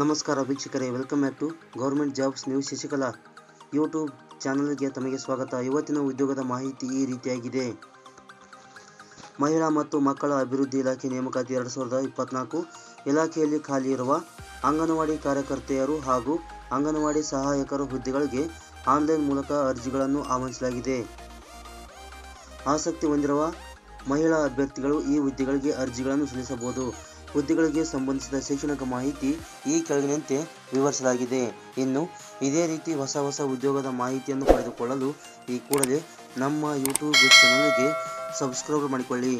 ನಮಸ್ಕಾರ ವೀಕ್ಷಕರೇ welcome back to government jobs news Shashikala YouTube ಚಾನಲ್ಗೆ ತಮಗೆ ಸ್ವಾಗತ. ಇವತ್ತಿನ ಉದ್ಯೋಗದ ಮಾಹಿತಿ ಈ ರೀತಿಯಾಗಿದೆ. ಮಹಿಳಾ ಮತ್ತು ಮಕ್ಕಳ ಅಭಿವೃದ್ಧಿ ಇಲಾಖೆ ನೇಮಕಾತಿ ಎರಡು ಸಾವಿರದ ಇಪ್ಪತ್ನಾಲ್ಕು ಇಲಾಖೆಯಲ್ಲಿ ಖಾಲಿ ಇರುವ ಅಂಗನವಾಡಿ ಕಾರ್ಯಕರ್ತೆಯರು ಹಾಗೂ ಅಂಗನವಾಡಿ ಸಹಾಯಕರ ಹುದ್ದೆಗಳಿಗೆ ಆನ್ಲೈನ್ ಮೂಲಕ ಅರ್ಜಿಗಳನ್ನು ಆಹ್ವಾನಿಸಲಾಗಿದೆ. ಆಸಕ್ತಿ ಹೊಂದಿರುವ ಮಹಿಳಾ ಅಭ್ಯರ್ಥಿಗಳು ಈ ಹುದ್ದೆಗಳಿಗೆ ಅರ್ಜಿಗಳನ್ನು ಸಲ್ಲಿಸಬಹುದು. ಹುದ್ದೆಗಳಿಗೆ ಸಂಬಂಧಿಸಿದ ಶೈಕ್ಷಣಿಕ ಮಾಹಿತಿ ಈ ಕೆಳಗಿನಂತೆ ವಿವರಿಸಲಾಗಿದೆ. ಇನ್ನು ಇದೇ ರೀತಿ ಹೊಸ ಹೊಸ ಉದ್ಯೋಗದ ಮಾಹಿತಿಯನ್ನು ಪಡೆದುಕೊಳ್ಳಲು ಈ ಕೂಡಲೇ ನಮ್ಮ ಯೂಟ್ಯೂಬ್ ಚಾನಲ್ಗೆ ಸಬ್ಸ್ಕ್ರೈಬ್ ಮಾಡಿಕೊಳ್ಳಿ.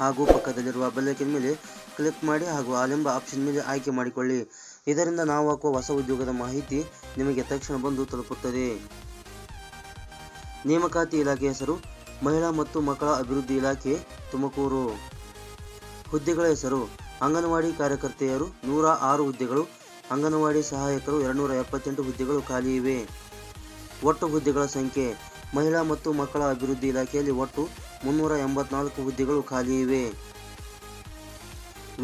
ಹಾಗೂ ಪಕ್ಕದಲ್ಲಿರುವ ಬೆಲ್ಲೈಕನ್ ಮೇಲೆ ಕ್ಲಿಕ್ ಮಾಡಿ ಹಾಗೂ ಆಲೆಂಬ ಆಪ್ಷನ್ ಮೇಲೆ ಆಯ್ಕೆ ಮಾಡಿಕೊಳ್ಳಿ. ಇದರಿಂದ ನಾವು ಹಾಕುವ ಹೊಸ ಉದ್ಯೋಗದ ಮಾಹಿತಿ ನಿಮಗೆ ತಕ್ಷಣ ಬಂದು ತಲುಪುತ್ತದೆ. ನೇಮಕಾತಿ ಇಲಾಖೆ ಹೆಸರು, ಮಹಿಳಾ ಮತ್ತು ಮಕ್ಕಳ ಅಭಿವೃದ್ಧಿ ಇಲಾಖೆ ತುಮಕೂರು. ಹುದ್ದೆಗಳ ಹೆಸರು, ಅಂಗನವಾಡಿ ಕಾರ್ಯಕರ್ತೆಯರು ನೂರ ಆರು ಹುದ್ದೆಗಳು, ಅಂಗನವಾಡಿ ಸಹಾಯಕರು ಎರಡುನೂರ ಎಪ್ಪತ್ತೆಂಟು ಹುದ್ದೆಗಳು ಖಾಲಿ ಇವೆ. ಒಟ್ಟು ಹುದ್ದೆಗಳ ಸಂಖ್ಯೆ, ಮಹಿಳಾ ಮತ್ತು ಮಕ್ಕಳ ಅಭಿವೃದ್ಧಿ ಇಲಾಖೆಯಲ್ಲಿ ಒಟ್ಟು ಮುನ್ನೂರ ಎಂಬತ್ನಾಲ್ಕು ಹುದ್ದೆಗಳು ಖಾಲಿ ಇವೆ.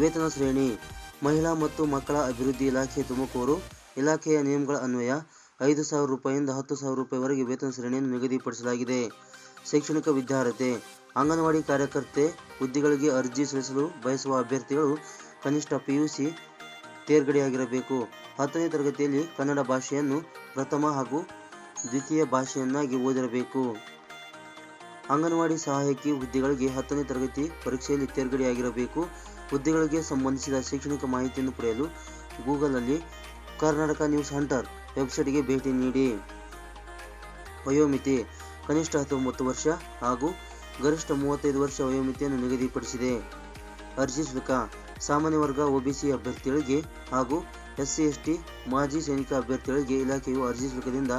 ವೇತನ ಶ್ರೇಣಿ, ಮಹಿಳಾ ಮತ್ತು ಮಕ್ಕಳ ಅಭಿವೃದ್ಧಿ ಇಲಾಖೆ ತುಮಕೂರು ಇಲಾಖೆಯ ನಿಯಮಗಳ ಅನ್ವಯ ಐದು ಸಾವಿರ ರೂಪಾಯಿಯಿಂದ ಹತ್ತು ಸಾವಿರ ರೂಪಾಯಿವರೆಗೆ ವೇತನ ಶ್ರೇಣಿಯನ್ನು ನಿಗದಿಪಡಿಸಲಾಗಿದೆ. ಶೈಕ್ಷಣಿಕ ವಿದ್ಯಾರ್ಹತೆ, ಅಂಗನವಾಡಿ ಕಾರ್ಯಕರ್ತೆ ಹುದ್ದೆಗಳಿಗೆ ಅರ್ಜಿ ಸಲ್ಲಿಸಲು ಬಯಸುವ ಅಭ್ಯರ್ಥಿಗಳು ಕನಿಷ್ಠ ಪಿಯುಸಿ ತೇರ್ಗಡೆಯಾಗಿರಬೇಕು. ಹತ್ತನೇ ತರಗತಿಯಲ್ಲಿ ಕನ್ನಡ ಭಾಷೆಯನ್ನು ಪ್ರಥಮ ಹಾಗೂ ದ್ವಿತೀಯ ಭಾಷೆಯನ್ನಾಗಿ ಓದಿರಬೇಕು. ಅಂಗನವಾಡಿ ಸಹಾಯಕಿ ಹುದ್ದೆಗಳಿಗೆ ಹತ್ತನೇ ತರಗತಿ ಪರೀಕ್ಷೆಯಲ್ಲಿ ತೇರ್ಗಡೆಯಾಗಿರಬೇಕು. ಹುದ್ದೆಗಳಿಗೆ ಸಂಬಂಧಿಸಿದ ಶೈಕ್ಷಣಿಕ ಮಾಹಿತಿಯನ್ನು ಪಡೆಯಲು ಗೂಗಲಲ್ಲಿ ಕರ್ನಾಟಕ ನ್ಯೂಸ್ ಹಂಟರ್ ವೆಬ್ಸೈಟ್ಗೆ ಭೇಟಿ ನೀಡಿ. ವಯೋಮಿತಿ ಕನಿಷ್ಠ ಹತ್ತೊಂಬತ್ತು ವರ್ಷ ಹಾಗೂ ಗರಿಷ್ಠ ಮೂವತ್ತೈದು ವರ್ಷ ವಯೋಮಿತಿಯನ್ನು ನಿಗದಿಪಡಿಸಿದೆ. ಅರ್ಜಿ ಶುಲ್ಕ, ಸಾಮಾನ್ಯ ವರ್ಗ ಒಬಿಸಿ ಅಭ್ಯರ್ಥಿಗಳಿಗೆ ಹಾಗೂ ಎಸ್ಸಿ, ಎಸ್ಟಿ, ಮಾಜಿ ಸೈನಿಕ ಅಭ್ಯರ್ಥಿಗಳಿಗೆ ಇಲಾಖೆಯು ಅರ್ಜಿ ಶುಲ್ಕದಿಂದ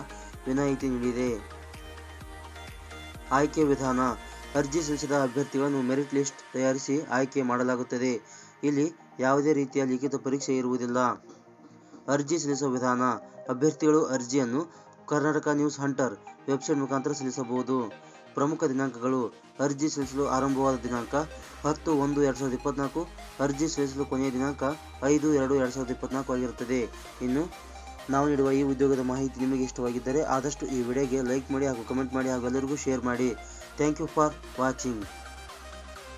ವಿನಾಯಿತಿ ನೀಡಿದೆ. ಆಯ್ಕೆ ವಿಧಾನ, ಅರ್ಜಿ ಸಲ್ಲಿಸಿದ ಅಭ್ಯರ್ಥಿಗಳನ್ನು ಮೆರಿಟ್ ಲಿಸ್ಟ್ ತಯಾರಿಸಿ ಆಯ್ಕೆ ಮಾಡಲಾಗುತ್ತದೆ. ಇಲ್ಲಿ ಯಾವುದೇ ರೀತಿಯ ಲಿಖಿತ ಪರೀಕ್ಷೆ ಇರುವುದಿಲ್ಲ. ಅರ್ಜಿ ಸಲ್ಲಿಸುವ ವಿಧಾನ, ಅಭ್ಯರ್ಥಿಗಳು ಅರ್ಜಿಯನ್ನು ಕರ್ನಾಟಕ ನ್ಯೂಸ್ ಹಂಟರ್ ವೆಬ್ಸೈಟ್ ಮುಖಾಂತರ ಸಲ್ಲಿಸಬಹುದು. ಪ್ರಮುಖ ದಿನಾಂಕಗಳು ಅರ್ಜಿ ಸಲ್ಲಿಸಲು ಆರಂಭವಾದ ದಿನಾಂಕ ಹತ್ತು ಒಂದು ಎರಡು ಸಾವಿರದ ಇಪ್ಪತ್ನಾಲ್ಕು, ಅರ್ಜಿ ಸಲ್ಲಿಸಲು ಕೊನೆಯ ದಿನಾಂಕ ಐದು ಎರಡು ಎರಡು ಸಾವಿರದ ಇಪ್ಪತ್ನಾಲ್ಕು ಆಗಿರುತ್ತದೆ. ಇನ್ನು ನಾವು ನೀಡುವ ಈ ಉದ್ಯೋಗದ ಮಾಹಿತಿ ನಿಮಗೆ ಇಷ್ಟವಾಗಿದ್ದರೆ ಆದಷ್ಟು ಈ ವಿಡಿಯೋಗೆ ಲೈಕ್ ಮಾಡಿ ಹಾಗೂ ಕಮೆಂಟ್ ಮಾಡಿ ಹಾಗೂ ಎಲ್ಲರಿಗೂ ಶೇರ್ ಮಾಡಿ. Thank you for watching.